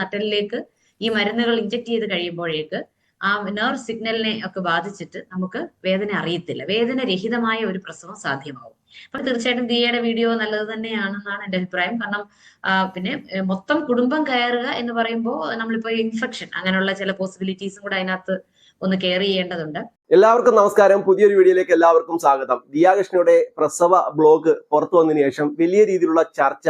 നട്ടലിലേക്ക് ഈ മരുന്നുകൾ ഇഞ്ചക്ട് ചെയ്ത് കഴിയുമ്പോഴേക്ക് ആ നെർവ് സിഗ്നലിനെ ഒക്കെ ബാധിച്ചിട്ട് നമുക്ക് വേദന അറിയത്തില്ല. വേദന രഹിതമായ ഒരു പ്രസവം സാധ്യമാവും. അപ്പൊ തീർച്ചയായിട്ടും ദിയയുടെ വീഡിയോ നല്ലത് തന്നെയാണെന്നാണ് എന്റെ അഭിപ്രായം. കാരണം പിന്നെ മൊത്തം കുടുംബം കയറുക എന്ന് പറയുമ്പോൾ നമ്മളിപ്പോ ഇൻഫെക്ഷൻ അങ്ങനെയുള്ള ചില പോസിബിലിറ്റീസും കൂടെ അതിനകത്ത് ഒന്ന് കെയർ ചെയ്യേണ്ടതുണ്ട്. എല്ലാവർക്കും നമസ്കാരം. പുതിയൊരു വീഡിയോയിലേക്ക് എല്ലാവർക്കും സ്വാഗതം. ദിയാകൃഷ്ണയുടെ പ്രസവ ബ്ലോഗ് പുറത്തു വന്നതിന് ശേഷം വലിയ രീതിയിലുള്ള ചർച്ച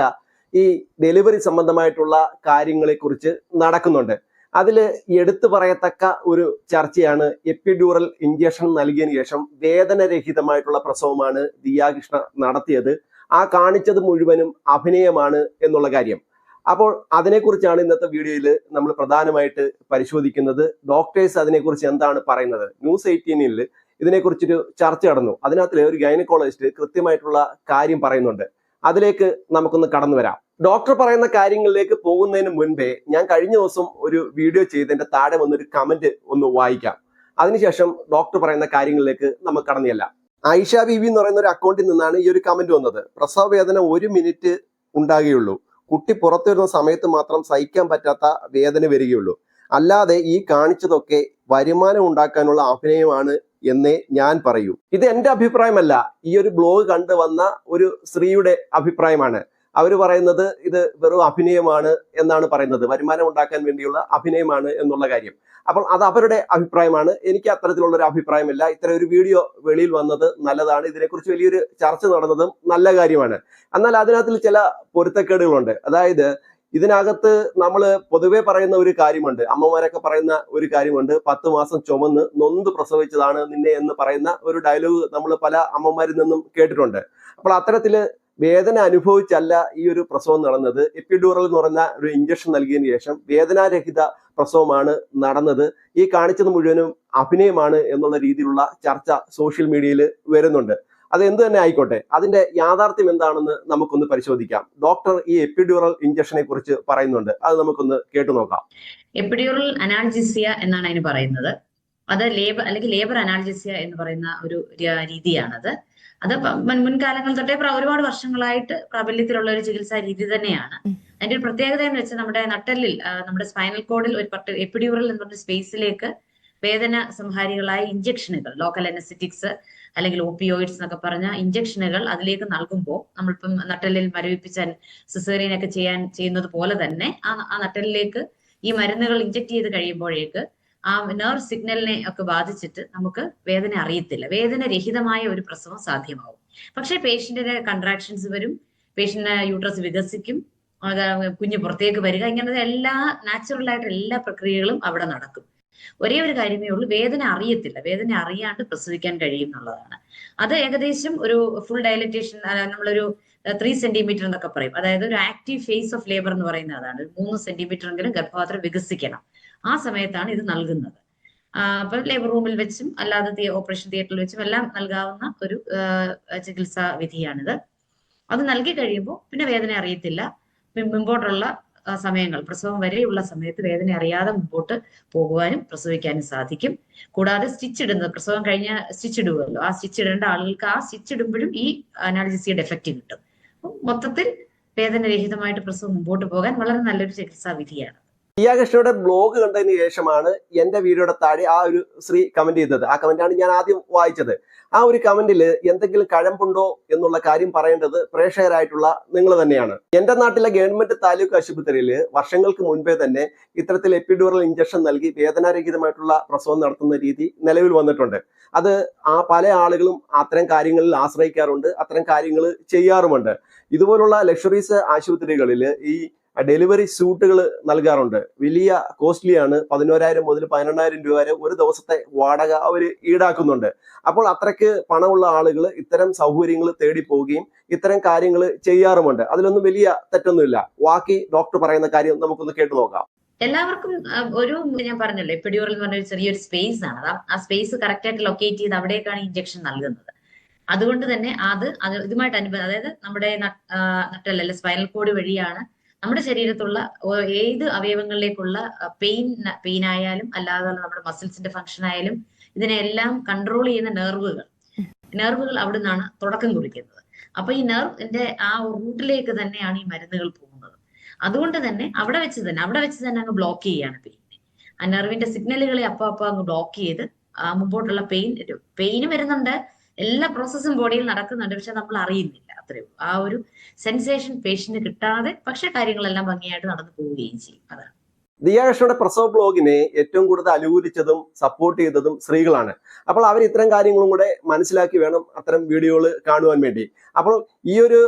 ഈ ഡെലിവറി സംബന്ധമായിട്ടുള്ള കാര്യങ്ങളെ കുറിച്ച് നടക്കുന്നുണ്ട്. അതിൽ എടുത്തു പറയത്തക്ക ഒരു ചർച്ചയാണ് എപ്പിഡ്യൂറൽ ഇഞ്ചക്ഷൻ നൽകിയതിനു ശേഷം വേദനരഹിതമായിട്ടുള്ള പ്രസവമാണ് ദിയാകൃഷ്ണ നടത്തിയത്. ആ കാണിച്ചത് മുഴുവനും അഭിനയമാണ് എന്നുള്ള കാര്യം. അപ്പോൾ അതിനെക്കുറിച്ചാണ് ഇന്നത്തെ വീഡിയോയിൽ നമ്മൾ പ്രധാനമായിട്ട് പരിശോധിക്കുന്നത്. ഡോക്ടേഴ്സ് അതിനെക്കുറിച്ച് എന്താണ് പറയുന്നത്? ന്യൂസ് എയ്റ്റീനിൽ ഇതിനെക്കുറിച്ചൊരു ചർച്ച നടന്നു. അതിനകത്തിൽ ഒരു ഗൈനക്കോളജിസ്റ്റ് കൃത്യമായിട്ടുള്ള കാര്യം പറയുന്നുണ്ട്. അതിലേക്ക് നമുക്കൊന്ന് കടന്നു വരാം. ഡോക്ടർ പറയുന്ന കാര്യങ്ങളിലേക്ക് പോകുന്നതിന് മുൻപേ ഞാൻ കഴിഞ്ഞ ദിവസം ഒരു വീഡിയോ ചെയ്തതിന്റെ താഴെ വന്നൊരു കമന്റ് ഒന്ന് വായിക്കാം. അതിനുശേഷം ഡോക്ടർ പറയുന്ന കാര്യങ്ങളിലേക്ക് നമുക്ക് കടന്നില്ല. ഐഷ ബിബി എന്ന് പറയുന്ന ഒരു അക്കൗണ്ടിൽ നിന്നാണ് ഈ ഒരു കമന്റ് വന്നത്. പ്രസവ വേദന ഒരു മിനിറ്റ് ഉണ്ടാകുകയുള്ളൂ. കുട്ടി പുറത്തു വരുന്ന സമയത്ത് മാത്രം സഹിക്കാൻ പറ്റാത്ത വേദന വരികയുള്ളൂ. അല്ലാതെ ഈ കാണിച്ചതൊക്കെ വരുമാനം ഉണ്ടാക്കാനുള്ള അഭിനയമാണ് എന്നേ ഞാൻ പറയൂ. ഇത് എന്റെ അഭിപ്രായമല്ല. ഈ ഒരു ബ്ലോഗ് കണ്ടു വന്ന ഒരു സ്ത്രീയുടെ അഭിപ്രായമാണ്. അവർ പറയുന്നത് ഇത് വെറും അഭിനയമാണ് എന്നാണ് പറയുന്നത്. വരുമാനം ഉണ്ടാക്കാൻ വേണ്ടിയുള്ള അഭിനയമാണ് എന്നുള്ള കാര്യം. അപ്പോൾ അത് അവരുടെ അഭിപ്രായമാണ്. എനിക്ക് അത്തരത്തിലുള്ള ഒരു അഭിപ്രായമില്ല. ഇത്തരം ഒരു വീഡിയോ വെളിയിൽ വന്നത് നല്ലതാണ്. ഇതിനെക്കുറിച്ച് വലിയൊരു ചർച്ച നടന്നതും നല്ല കാര്യമാണ്. എന്നാൽ അതിനകത്തിൽ ചില പൊരുത്തക്കേടുകളുണ്ട്. അതായത് ഇതിനകത്ത് നമ്മൾ പൊതുവെ പറയുന്ന ഒരു കാര്യമുണ്ട്. അമ്മമാരൊക്കെ പറയുന്ന ഒരു കാര്യമുണ്ട്. പത്ത് മാസം ചുമന്ന് നൊന്ത് പ്രസവിച്ചതാണ് നിന്നെ എന്ന് പറയുന്ന ഒരു ഡയലോഗ് നമ്മൾ പല അമ്മമാരിൽ നിന്നും കേട്ടിട്ടുണ്ട്. അപ്പോൾ അത്തരത്തിൽ വേദന അനുഭവിച്ചല്ല ഈ ഒരു പ്രസവം നടന്നത്. എപ്പിഡൂറൽ എന്ന് പറഞ്ഞ ഒരു ഇഞ്ചക്ഷൻ നൽകിയതിനു ശേഷം വേദനാരഹിത പ്രസവമാണ് നടന്നത്. ഈ കാണിച്ചത് മുഴുവനും അഭിനയമാണ് എന്നുള്ള രീതിയിലുള്ള ചർച്ച സോഷ്യൽ മീഡിയയിൽ വരുന്നുണ്ട്. അത് എന്ത് തന്നെ ആയിക്കോട്ടെ അതിന്റെ യാഥാർത്ഥ്യം എന്താണെന്ന് നമുക്കൊന്ന് പരിശോധിക്കാം. ഡോക്ടർ ഈ എപ്പിഡ്യൂറൽ ഇഞ്ചക്ഷനെ കുറിച്ച് പറയുന്നുണ്ട്. അത് നമുക്കൊന്ന് കേട്ടു നോക്കാം. എപ്പിഡ്യൂറൽ അനാൾജിസിയ എന്നാണ് അതിന് പറയുന്നത്. അത് ലേബർ അല്ലെങ്കിൽ ലേബർ അനാൾജിസിയ എന്ന് പറയുന്ന ഒരു രീതിയാണത്. അത് മുൻകാലങ്ങൾ തൊട്ടേ ഒരുപാട് വർഷങ്ങളായിട്ട് പ്രാബല്യത്തിലുള്ള ഒരു ചികിത്സാ രീതി തന്നെയാണ്. അതിന്റെ ഒരു പ്രത്യേകത എന്ന് വെച്ചാൽ നമ്മുടെ നട്ടലിൽ നമ്മുടെ സ്പൈനൽ കോഡിൽ ഒരു പർട്ടി എപ്പിഡ്യൂറൽ എന്ന് പറഞ്ഞ സ്പേസിലേക്ക് വേദന സംഹാരികളായ ഇഞ്ചക്ഷനുകൾ ലോക്കൽ അനസ്തറ്റിക്സ് അല്ലെങ്കിൽ ഓപ്പിയോയിഡ്സ് എന്നൊക്കെ പറഞ്ഞ ഇഞ്ചക്ഷനുകൾ അതിലേക്ക് നൽകുമ്പോൾ നമ്മളിപ്പം നട്ടലിൽ മരവിപ്പിച്ച സിസേറിയൻ ഒക്കെ ചെയ്യാൻ ചെയ്യുന്നത് പോലെ തന്നെ ആ ആ നട്ടലിലേക്ക് ഈ മരുന്നുകൾ ഇഞ്ചക്ട് ചെയ്ത് കഴിയുമ്പോഴേക്ക് ആ നെർവ് സിഗ്നലിനെ ഒക്കെ ബാധിച്ചിട്ട് നമുക്ക് വേദന അറിയത്തില്ല. വേദന രഹിതമായ ഒരു പ്രസവം സാധ്യമാവും. പക്ഷേ പേഷ്യന്റിന് കൺട്രാക്ഷൻസ് വരും. പേഷ്യന്റിന് യൂട്രസ് വികസിക്കും. കുഞ്ഞ് പുറത്തേക്ക് വരിക. ഇങ്ങനത്തെ എല്ലാ നാച്ചുറൽ ആയിട്ട് എല്ലാ പ്രക്രിയകളും അവിടെ നടക്കും. ഒരേ ഒരു കാര്യമേ ഉള്ളൂ. വേദന അറിയത്തില്ല. വേദന അറിയാണ്ട് പ്രസവിക്കാൻ കഴിയും എന്നുള്ളതാണ്. അത് ഏകദേശം ഒരു ഫുൾ ഡയലറ്റേഷൻ നമ്മളൊരു ത്രീ സെന്റിമീറ്റർ എന്നൊക്കെ പറയും. അതായത് ഒരു ആക്റ്റീവ് ഫേസ് ഓഫ് ലേബർ എന്ന് പറയുന്ന അതാണ്. മൂന്ന് സെന്റിമീറ്റർ എങ്കിലും ഗർഭപാത്രം വികസിക്കണം. ആ സമയത്താണ് ഇത് നൽകുന്നത്. അപ്പൊ ലേബർ റൂമിൽ വെച്ചും അല്ലാതെ ഓപ്പറേഷൻ തിയേറ്ററിൽ വെച്ചും എല്ലാം നൽകാവുന്ന ഒരു ചികിത്സാ വിധിയാണിത്. അത് നൽകി കഴിയുമ്പോൾ പിന്നെ വേദന അറിയത്തില്ല. മുമ്പോട്ടുള്ള സമയങ്ങൾ പ്രസവം വരെയുള്ള സമയത്ത് വേദന അറിയാതെ മുമ്പോട്ട് പോകുവാനും പ്രസവിക്കാനും സാധിക്കും. കൂടാതെ സ്റ്റിച്ച് ഇടുന്നത് പ്രസവം കഴിഞ്ഞ സ്റ്റിച്ച് ഇടുവല്ലോ ആ സ്റ്റിച്ച് ഇടേണ്ട ആളുകൾക്ക് ആ സ്റ്റിച്ച് ഇടുമ്പോഴും ഈ അനാലിസിയുടെ എഫക്റ്റ് കിട്ടും. മൊത്തത്തിൽ വേദനരഹിതമായിട്ട് പ്രസവം മുമ്പോട്ട് പോകാൻ വളരെ നല്ലൊരു ചികിത്സാ വിധിയാണ്. ദിയാകൃഷ്ണയുടെ ബ്ലോഗ് കണ്ടതിന് ശേഷമാണ് എന്റെ വീഡിയോയുടെ താഴെ ആ ഒരു സ്ത്രീ കമന്റ് ചെയ്തത്. ആ കമന്റാണ് ഞാൻ ആദ്യം വായിച്ചത്. ആ ഒരു കമന്റിൽ എന്തെങ്കിലും കഴമ്പുണ്ടോ എന്നുള്ള കാര്യം പറയേണ്ടത് പ്രേക്ഷകരായിട്ടുള്ള നിങ്ങൾ തന്നെയാണ്. എന്റെ നാട്ടിലെ ഗവൺമെന്റ് താലൂക്ക് ആശുപത്രിയിൽ വർഷങ്ങൾക്ക് മുൻപേ തന്നെ ഇത്തരത്തിൽ എപ്പിഡ്യൂറൽ ഇഞ്ചക്ഷൻ നൽകി വേദനാരഹിതമായിട്ടുള്ള പ്രസവം നടത്തുന്ന രീതി നിലവിൽ വന്നിട്ടുണ്ട്. അത് ആ പല ആളുകളും അത്തരം കാര്യങ്ങളിൽ ആശ്രയിക്കാറുണ്ട് അത്തരം കാര്യങ്ങൾ ചെയ്യാറുമുണ്ട്. ഇതുപോലുള്ള ലക്ഷറീസ് ആശുപത്രികളിൽ ഈ ഡെലിവറി സ്യൂട്ടുകൾ നൽകാറുണ്ട്. വലിയ കോസ്റ്റ്ലിയാണ്. പതിനോരായിരം മുതൽ പതിനെണ്ണായിരം രൂപ വരെ ഒരു ദിവസത്തെ വാടക അവർ ഈടാക്കുന്നുണ്ട്. അപ്പോൾ അത്രയ്ക്ക് പണമുള്ള ആളുകൾ ഇത്തരം സൗകര്യങ്ങൾ തേടി പോവുകയും ഇത്തരം കാര്യങ്ങൾ ചെയ്യാറുമുണ്ട്. അതിലൊന്നും വലിയ തെറ്റൊന്നുമില്ല. ബാക്കി ഡോക്ടർ പറയുന്ന കാര്യം നമുക്കൊന്ന് കേട്ടു നോക്കാം. എല്ലാവർക്കും ഒരു ഞാൻ പറഞ്ഞല്ലോ എപ്പിഡ്യൂറൽ എന്ന് പറഞ്ഞ ചെറിയൊരു സ്പേസ് ആണ്. ആ സ്പേസ് കറക്റ്റ് ആയിട്ട് ലൊക്കേറ്റ് ചെയ്ത് അവിടേക്കാണ് ഇഞ്ചക്ഷൻ നൽകുന്നത്. അതുകൊണ്ട് തന്നെ അത് ഇതുമായിട്ട് അനുബന്ധം അതായത് നമ്മുടെ നട്ടല്ല സ്പൈനൽ കോഡ് വഴിയാണ് നമ്മുടെ ശരീരത്തുള്ള ഏത് അവയവങ്ങളിലേക്കുള്ള പെയിൻ പെയിൻ ആയാലും അല്ലാതെ നമ്മുടെ മസിൽസിന്റെ ഫംഗ്ഷൻ ആയാലും ഇതിനെല്ലാം കൺട്രോൾ ചെയ്യുന്ന നെർവുകൾ നെർവുകൾ അവിടെ നിന്നാണ് തുടക്കം കുറിക്കുന്നത്. അപ്പൊ ഈ നെർവിന്റെ ആ റൂട്ടിലേക്ക് തന്നെയാണ് ഈ മരുന്നുകൾ പോകുന്നത്. അതുകൊണ്ട് തന്നെ അവിടെ വെച്ച് തന്നെ അവിടെ വെച്ച് തന്നെ അങ്ങ് ബ്ലോക്ക് ചെയ്യാണ് പെയിൻ ആ നെർവിന്റെ സിഗ്നലുകളെ അപ്പൊ അപ്പൊ അങ്ങ് ബ്ലോക്ക് ചെയ്ത് മുമ്പോട്ടുള്ള പെയിൻ പെയിന് വരുന്നുണ്ട്. എല്ലാ പ്രോസസ്സും ബോഡിയിൽ നടക്കുന്നുണ്ട്. പക്ഷെ നമ്മൾ അറിയുന്നില്ല അത്രയും ആ ഒരു സെൻസേഷൻ പേഷ്യന്റ് കിട്ടാതെ പക്ഷെ കാര്യങ്ങളെല്ലാം ഭംഗിയായിട്ട് നടന്നു പോവുകയും ചെയ്യും. അതാണ്. ദിയാകൃഷ്ണയുടെ പ്രസവ ബ്ലോഗിനെ ഏറ്റവും കൂടുതൽ അനുകൂലിച്ചതും സപ്പോർട്ട് ചെയ്തതും സ്ത്രീകളാണ്. അപ്പോൾ അവർ ഇത്തരം കാര്യങ്ങളും കൂടെ മനസ്സിലാക്കി വേണം അത്തരം വീഡിയോകൾ കാണുവാൻ വേണ്ടി. അപ്പോൾ ഈ ഒരു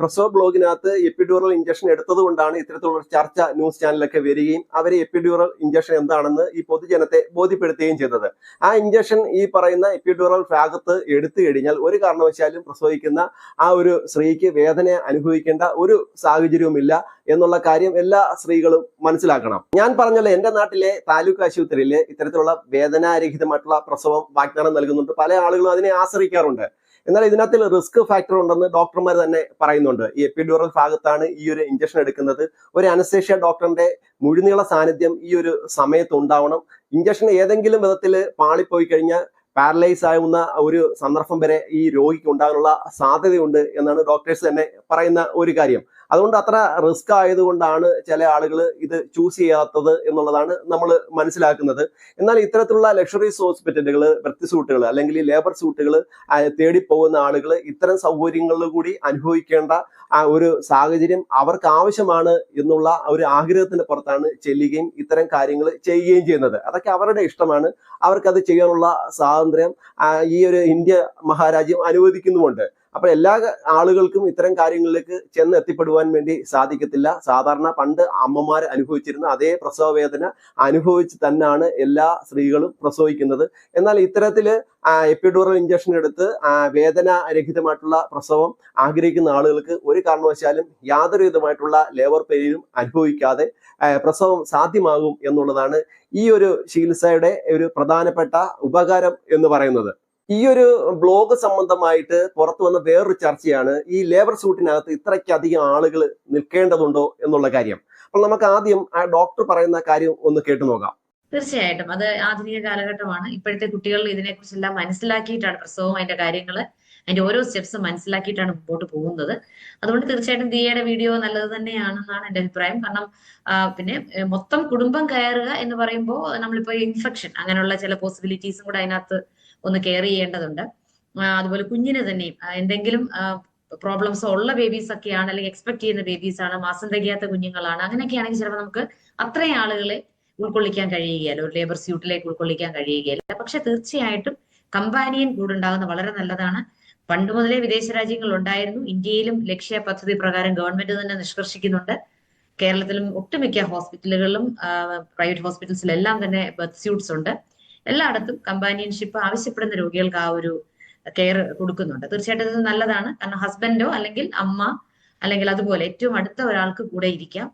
പ്രസവ ബ്ലോഗിനകത്ത് എപ്പിഡ്യൂറൽ ഇഞ്ചക്ഷൻ എടുത്തതുകൊണ്ടാണ് ഇത്തരത്തിലുള്ള ചർച്ച ന്യൂസ് ചാനലൊക്കെ വരികയും അവരെ എപ്പിഡ്യൂറൽ ഇഞ്ചക്ഷൻ എന്താണെന്ന് ഈ പൊതുജനത്തെ ബോധ്യപ്പെടുത്തുകയും ചെയ്തത്. ആ ഇഞ്ചക്ഷൻ ഈ പറയുന്ന എപ്പിഡ്യൂറൽ ഭാഗത്ത് എടുത്തു കഴിഞ്ഞാൽ ഒരു കാരണവശാലും പ്രസവിക്കുന്ന ആ ഒരു സ്ത്രീക്ക് വേദന അനുഭവിക്കേണ്ട ഒരു സാഹചര്യവുമില്ല. എന്നുള്ള കാര്യം എല്ലാ സ്ത്രീകളും മനസ്സിലാക്കണം. ഞാൻ പറഞ്ഞല്ലോ എന്റെ നാട്ടിലെ താലൂക്ക് ആശുപത്രിയിൽ ഇത്തരത്തിലുള്ള വേദനാരഹിതമായിട്ടുള്ള പ്രസവം വാഗ്ദാനം നൽകുന്നുണ്ട്. പല ആളുകളും അതിനെ ആശ്രയിക്കാറുണ്ട്. എന്നാൽ ഇതിനകത്തിൽ റിസ്ക് ഫാക്ടർ ഉണ്ടെന്ന് ഡോക്ടർമാർ തന്നെ പറയുന്നുണ്ട്. ഈ എപ്പിഡ്യൂറൽ ഭാഗത്താണ് ഈ ഒരു ഇഞ്ചക്ഷൻ എടുക്കുന്നത്. ഒരു അനസ്തേഷ്യ ഡോക്ടറിന്റെ മുഴുനീള സാന്നിധ്യം ഈ ഒരു സമയത്ത് ഉണ്ടാവണം. ഇഞ്ചക്ഷൻ ഏതെങ്കിലും വിധത്തിൽ പാളിപ്പോയി കഴിഞ്ഞാൽ പാരലൈസ് ആവുന്ന ഒരു സന്ദർഭം വരെ ഈ രോഗിക്ക് ഉണ്ടാകാനുള്ള സാധ്യതയുണ്ട് എന്നാണ് ഡോക്ടേഴ്സ് തന്നെ പറയുന്ന ഒരു കാര്യം. അതുകൊണ്ട് അത്ര റിസ്ക് ആയതുകൊണ്ടാണ് ചില ആളുകൾ ഇത് ചൂസ് ചെയ്യാത്തത് എന്നുള്ളതാണ് നമ്മൾ മനസ്സിലാക്കുന്നത്. എന്നാൽ ഇത്തരത്തിലുള്ള ലക്ഷറീസ് ഹോസ്പിറ്റലുകൾ വൃത്തി സൂട്ടുകൾ അല്ലെങ്കിൽ ലേബർ സൂട്ടുകൾ തേടി പോകുന്ന ആളുകൾ ഇത്തരം സൗകര്യങ്ങളിൽ കൂടി അനുഭവിക്കേണ്ട ആ ഒരു സാഹചര്യം അവർക്ക് ആവശ്യമാണ് എന്നുള്ള ഒരു ആഗ്രഹത്തിന്റെ പുറത്താണ് ചെല്ലുകയും ഇത്തരം കാര്യങ്ങൾ ചെയ്യുകയും ചെയ്യുന്നത്. അതൊക്കെ അവരുടെ ഇഷ്ടമാണ്. അവർക്കത് ചെയ്യാനുള്ള സ്വാതന്ത്ര്യം ഈ ഒരു ഇന്ത്യ മഹാരാജ്യം അനുവദിക്കുന്നുമുണ്ട്. അപ്പൊ എല്ലാ ആളുകൾക്കും ഇത്തരം കാര്യങ്ങളിലേക്ക് ചെന്ന് എത്തിപ്പെടുവാൻ വേണ്ടി സാധിക്കത്തില്ല. സാധാരണ പണ്ട് അമ്മമാർ അനുഭവിച്ചിരുന്ന അതേ പ്രസവ വേദന അനുഭവിച്ച് തന്നെയാണ് എല്ലാ സ്ത്രീകളും പ്രസവിക്കുന്നത്. എന്നാൽ ഇത്തരത്തിൽ എപ്പിഡൂറൽ ഇഞ്ചക്ഷൻ എടുത്ത് വേദന രഹിതമായിട്ടുള്ള പ്രസവം ആഗ്രഹിക്കുന്ന ആളുകൾക്ക് ഒരു കാരണവശാലും യാതൊരു വിധമായിട്ടുള്ള ലേബർ പെയിനും അനുഭവിക്കാതെ പ്രസവം സാധ്യമാകും എന്നുള്ളതാണ് ഈ ഒരു ചികിത്സയുടെ ഒരു പ്രധാനപ്പെട്ട ഉപകാരം എന്ന് പറയുന്നത്. ഈ ഒരു ബ്ലോഗ് സംബന്ധമായിട്ട് പുറത്തു വന്ന വേറൊരു ചർച്ചയാണ് ഈ ലേബർ സൂട്ടിനകത്ത് ഇത്രയ്ക്കധികം ആളുകൾ നിൽക്കേണ്ടതുണ്ടോ എന്നുള്ള കാര്യം. അപ്പോൾ നമുക്ക് ആദ്യം ആ ഡോക്ടർ പറയുന്ന കാര്യം ഒന്ന് കേട്ടു നോക്കാം. തീർച്ചയായിട്ടും. അത് ആധുനിക കാലഘട്ടമാണ്. ഇപ്പോഴത്തെ കുട്ടികൾ ഇതിനെക്കുറിച്ചെല്ലാം മനസ്സിലാക്കിയിട്ടാണ് പ്രസവവും അതിന്റെ കാര്യങ്ങൾ അതിന്റെ ഓരോ സ്റ്റെപ്സും മനസ്സിലാക്കിയിട്ടാണ് മുമ്പോട്ട് പോകുന്നത്. അതുകൊണ്ട് തീർച്ചയായിട്ടും ദിയയുടെ വീഡിയോ നല്ലത് തന്നെയാണെന്നാണ് എന്റെ അഭിപ്രായം. കാരണം പിന്നെ മൊത്തം കുടുംബം കയറുക എന്ന് പറയുമ്പോൾ നമ്മളിപ്പോ ഇൻഫെക്ഷൻ അങ്ങനെയുള്ള ചില പോസിബിലിറ്റീസും കൂടെ അതിനകത്ത് ഒന്ന് കെയർ ചെയ്യേണ്ടതുണ്ട്. അതുപോലെ കുഞ്ഞിന് തന്നെയും എന്തെങ്കിലും പ്രോബ്ലംസ് ഉള്ള ബേബീസ് ഒക്കെയാണ് അല്ലെങ്കിൽ എക്സ്പെക്ട് ചെയ്യുന്ന ബേബീസ് ആണ് മാസം തികയാത്ത കുഞ്ഞുങ്ങളാണ് അങ്ങനെയൊക്കെ ആണെങ്കിൽ ചിലപ്പോൾ നമുക്ക് അത്രയും ആളുകളെ ഉൾക്കൊള്ളിക്കാൻ കഴിയുകയില്ല ഒരു ലേബർ സ്യൂട്ടിലേക്ക് ഉൾക്കൊള്ളിക്കാൻ കഴിയുകയില്ല. പക്ഷെ തീർച്ചയായിട്ടും കമ്പാനിയൻ കൂടുണ്ടാകുന്ന വളരെ നല്ലതാണ്. പണ്ട് മുതലേ വിദേശ രാജ്യങ്ങൾ ഉണ്ടായിരുന്നു. ഇന്ത്യയിലും ലക്ഷ്യ പദ്ധതി പ്രകാരം ഗവൺമെന്റ് തന്നെ നിഷ്കർഷിക്കുന്നുണ്ട്. കേരളത്തിലും ഒട്ടുമിക്ക ഹോസ്പിറ്റലുകളിലും പ്രൈവറ്റ് ഹോസ്പിറ്റൽസിലെല്ലാം തന്നെ ബർത്ത് സ്യൂട്ട്സ് ഉണ്ട്. എല്ലായിടത്തും കമ്പാനിയൻഷിപ്പ് ആവശ്യപ്പെടുന്ന രോഗികൾക്ക് ആ ഒരു കെയർ കൊടുക്കുന്നുണ്ട്. തീർച്ചയായിട്ടും ഇത് നല്ലതാണ്. കാരണം ഹസ്ബൻഡോ അല്ലെങ്കിൽ അമ്മ അല്ലെങ്കിൽ അതുപോലെ ഏറ്റവും അടുത്ത ഒരാൾക്ക് കൂടെ ഇരിക്കാം.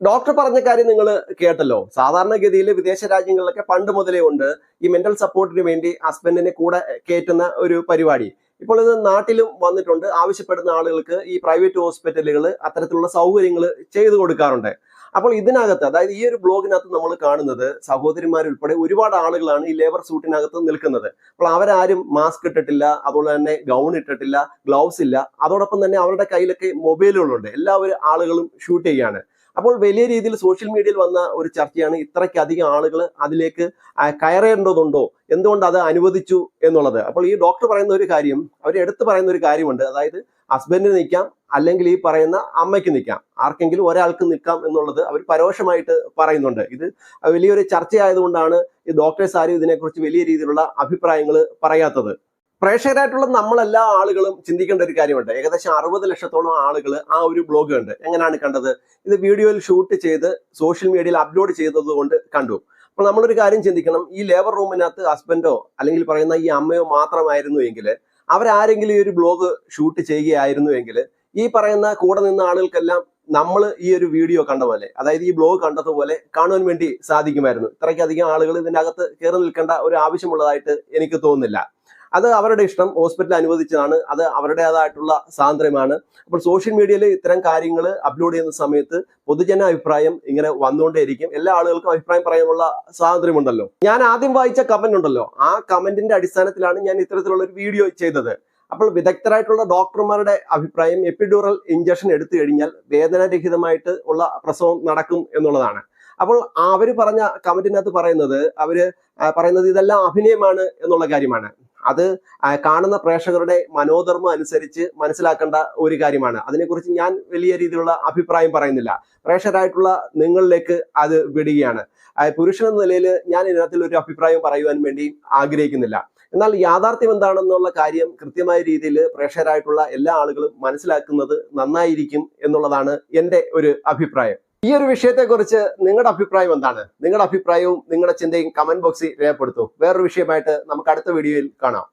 ഡോക്ടർ പറഞ്ഞ കാര്യം നിങ്ങൾ കേട്ടല്ലോ. സാധാരണഗതിയിൽ വിദേശ രാജ്യങ്ങളിലൊക്കെ പണ്ട് മുതലേ ഉണ്ട് ഈ മെന്റൽ സപ്പോർട്ടിന് വേണ്ടി ഹസ്ബൻഡിനെ കൂടെ കയറ്റുന്ന ഒരു പരിപാടി. ഇപ്പോൾ ഇത് നാട്ടിലും വന്നിട്ടുണ്ട്. ആവശ്യപ്പെടുന്ന ആളുകൾക്ക് ഈ പ്രൈവറ്റ് ഹോസ്പിറ്റലുകൾ അത്തരത്തിലുള്ള സൗകര്യങ്ങൾ ചെയ്തു കൊടുക്കാറുണ്ട്. അപ്പോൾ ഇതിനകത്ത് അതായത് ഈ ഒരു ബ്ലോഗിനകത്ത് നമ്മൾ കാണുന്നത് സഹോദരിമാരുൾപ്പെടെ ഒരുപാട് ആളുകളാണ് ഈ ലേബർ സൂട്ടിനകത്ത് നിൽക്കുന്നത്. അപ്പോൾ അവരാരും മാസ്ക് ഇട്ടിട്ടില്ല അതുപോലെ തന്നെ ഗൗൺ ഇട്ടിട്ടില്ല ഗ്ലൗസ് ഇല്ല. അതോടൊപ്പം തന്നെ അവരുടെ കയ്യിലൊക്കെ മൊബൈലുകളുണ്ട് എല്ലാവരും ആളുകളും ഷൂട്ട് ചെയ്യാണ്. അപ്പോൾ വലിയ രീതിയിൽ സോഷ്യൽ മീഡിയയിൽ വന്ന ഒരു ചർച്ചയാണ് ഇത്രയ്ക്കധികം ആളുകൾ അതിലേക്ക് കയറേണ്ടതുണ്ടോ? എന്തുകൊണ്ട് അത് അനുവദിച്ചു എന്നുള്ളത്? അപ്പോൾ ഈ ഡോക്ടർ പറയുന്ന ഒരു കാര്യം അവർ എടുത്തു പറയുന്ന ഒരു കാര്യമുണ്ട്. അതായത് ഹസ്ബൻഡിന് നിൽക്കാം അല്ലെങ്കിൽ ഈ പറയുന്ന അമ്മയ്ക്ക് നിൽക്കാം. ആർക്കെങ്കിലും ഒരാൾക്ക് നിൽക്കാം എന്നുള്ളത് അവർ പരോക്ഷമായിട്ട് പറയുന്നുണ്ട്. ഇത് വലിയൊരു ചർച്ചയായതുകൊണ്ടാണ് ഈ ഡോക്ടേഴ്സ് ആരും ഇതിനെക്കുറിച്ച് വലിയ രീതിയിലുള്ള അഭിപ്രായങ്ങൾ പറയാത്തത്. പ്രേക്ഷകരായിട്ടുള്ള നമ്മളെല്ലാ ആളുകളും ചിന്തിക്കേണ്ട ഒരു കാര്യമുണ്ട്. ഏകദേശം അറുപത് ലക്ഷത്തോളം ആളുകൾ ആ ഒരു ബ്ലോഗ് കണ്ട് എങ്ങനെയാണ് കണ്ടത്? ഇത് വീഡിയോയിൽ ഷൂട്ട് ചെയ്ത് സോഷ്യൽ മീഡിയയിൽ അപ്ലോഡ് ചെയ്തത് കൊണ്ട് അപ്പോൾ നമ്മളൊരു കാര്യം ചിന്തിക്കണം. ഈ ലേബർ റൂമിനകത്ത് ഹസ്ബൻഡോ അല്ലെങ്കിൽ പറയുന്ന ഈ അമ്മയോ മാത്രമായിരുന്നു എങ്കിൽ അവരാരെങ്കിലും ഈ ഒരു ബ്ലോഗ് ഷൂട്ട് ചെയ്യുകയായിരുന്നു എങ്കിൽ ഈ പറയുന്ന കൂടെ നിന്ന ആളുകൾക്കെല്ലാം നമ്മൾ ഈ ഒരു വീഡിയോ കണ്ട പോലെ അതായത് ഈ ബ്ലോഗ് കണ്ടതുപോലെ കാണുവാൻ വേണ്ടി സാധിക്കുമായിരുന്നു. ഇത്രയ്ക്കധികം ആളുകൾ ഇതിനകത്ത് കയറി നിൽക്കേണ്ട ഒരു ആവശ്യമുള്ളതായിട്ട് എനിക്ക് തോന്നുന്നില്ല. അത് അവരുടെ ഇഷ്ടം. ഹോസ്പിറ്റൽ അനുവദിച്ചതാണ്. അത് അവരുടേതായിട്ടുള്ള സ്വാതന്ത്ര്യമാണ് അപ്പോൾ സോഷ്യൽ മീഡിയയിൽ ഇത്തരം കാര്യങ്ങൾ അപ്ലോഡ് ചെയ്യുന്ന സമയത്ത് പൊതുജന അഭിപ്രായം ഇങ്ങനെ വന്നുകൊണ്ടേയിരിക്കും. എല്ലാ ആളുകൾക്കും അഭിപ്രായം പറയാനുള്ള സ്വാതന്ത്ര്യമുണ്ടല്ലോ. ഞാൻ ആദ്യം വായിച്ച കമന്റ് ഉണ്ടല്ലോ. ആ കമന്റിന്റെ അടിസ്ഥാനത്തിലാണ് ഞാൻ ഇത്തരത്തിലുള്ള ഒരു വീഡിയോ ചെയ്തത്. അപ്പോൾ വിദഗ്ധരായിട്ടുള്ള ഡോക്ടർമാരുടെ അഭിപ്രായം എപ്പിഡ്യൂറൽ ഇഞ്ചക്ഷൻ എടുത്തു കഴിഞ്ഞാൽ വേദനരഹിതമായിട്ട് ഉള്ള പ്രസവം നടക്കും എന്നുള്ളതാണ്. അപ്പോൾ അവർ പറഞ്ഞ കമന്റിനകത്ത് പറയുന്നത് അവർ പറയുന്നത് ഇതെല്ലാം അഭിനയമാണ് എന്നുള്ള കാര്യമാണ്. അത് കാണുന്ന പ്രേക്ഷകരുടെ മനോധർമ്മം അനുസരിച്ച് മനസ്സിലാക്കേണ്ട ഒരു കാര്യമാണ്. അതിനെക്കുറിച്ച് ഞാൻ വലിയ രീതിയിലുള്ള അഭിപ്രായം പറയുന്നില്ല. പ്രേക്ഷകരായിട്ടുള്ള നിങ്ങളിലേക്ക് അത് വിടുകയാണ്. പുരുഷൻ എന്ന നിലയിൽ ഞാൻ ഇതിനകത്തിൽ ഒരു അഭിപ്രായം പറയുവാൻ വേണ്ടി ആഗ്രഹിക്കുന്നില്ല. എന്നാൽ യാഥാർത്ഥ്യം എന്താണെന്നുള്ള കാര്യം കൃത്യമായ രീതിയിൽ പ്രേക്ഷകരായിട്ടുള്ള എല്ലാ ആളുകളും മനസ്സിലാക്കുന്നത് നന്നായിരിക്കും എന്നുള്ളതാണ് എന്റെ ഒരു അഭിപ്രായം. ഈ ഒരു വിഷയത്തെക്കുറിച്ച് നിങ്ങളുടെ അഭിപ്രായം എന്താണ്? നിങ്ങളുടെ അഭിപ്രായവും നിങ്ങളുടെ ചിന്തയും കമന്റ് ബോക്സിൽ രേഖപ്പെടുത്തൂ. വേറൊരു വിഷയമായിട്ട് നമുക്ക് അടുത്ത വീഡിയോയിൽ കാണാം.